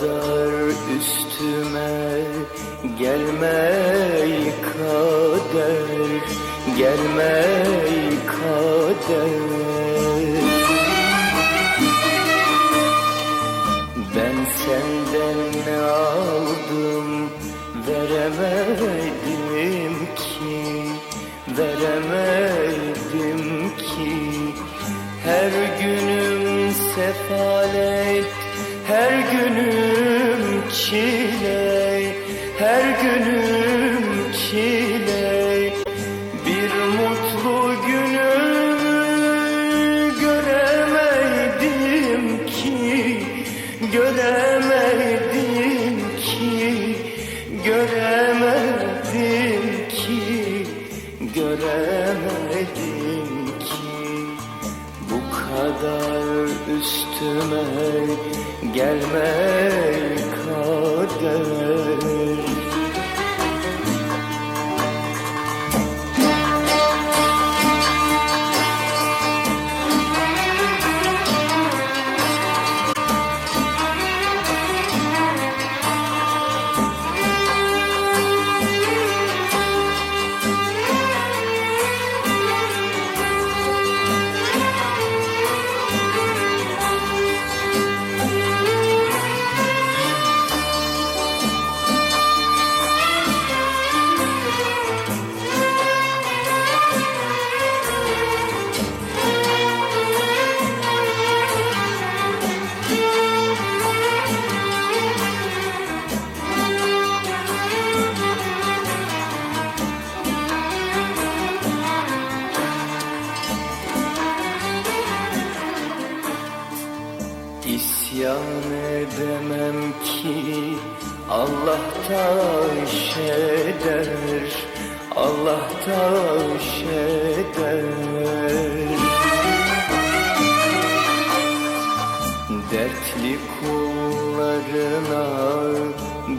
kadar üstüme gelme kader gelme kader. Ben senden ne aldım veremedim ki veremedim ki. Her günüm sefalet her günüm çile her günüm çile. Bir mutlu günümü göremedim ki göremedim ki göremedim ki göremedim kadar üstüme gelme kader İsyan edemem ki Allah taş eder Allah taş eder Dertli kullarına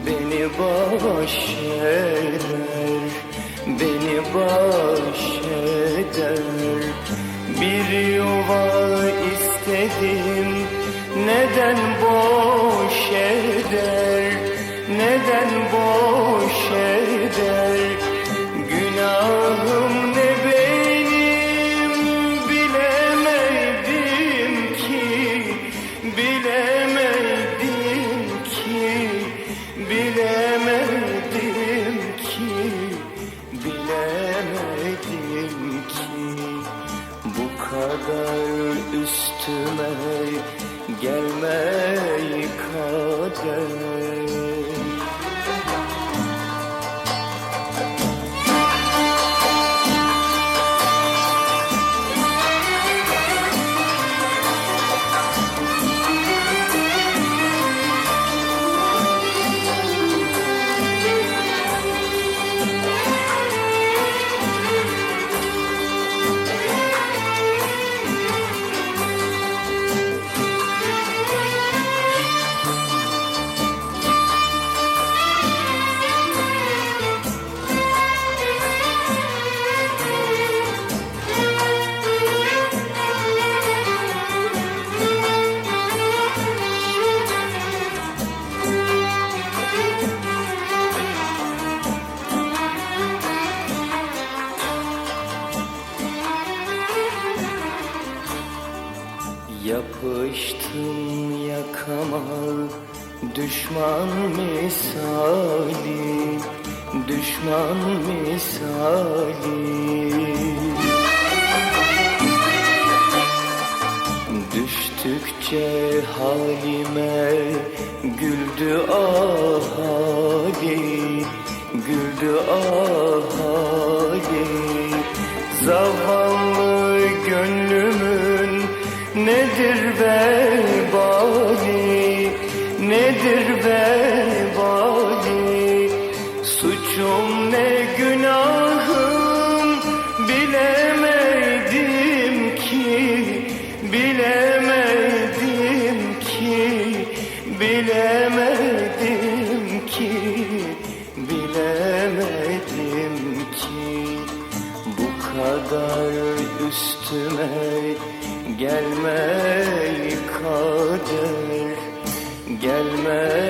beni baş eder Beni baş neden boş eder? Neden boş eder? Günahım ne benim? Bilemedim ki Bilemedim ki Bilemedim ki Bilemedim ki. Bu kadar üstüme gelme kader Yapıştım yakama düşman misali Düşman misali. Düştükçe halime güldü ahali Güldü ahali. Zavallı nedir vebali? Nedir vebali? Suçum ne günahım? Bilemedim ki Bilemedim ki Bilemedim ki Bilemedim ki. Bu kadar üstüme gelme kader kalmaz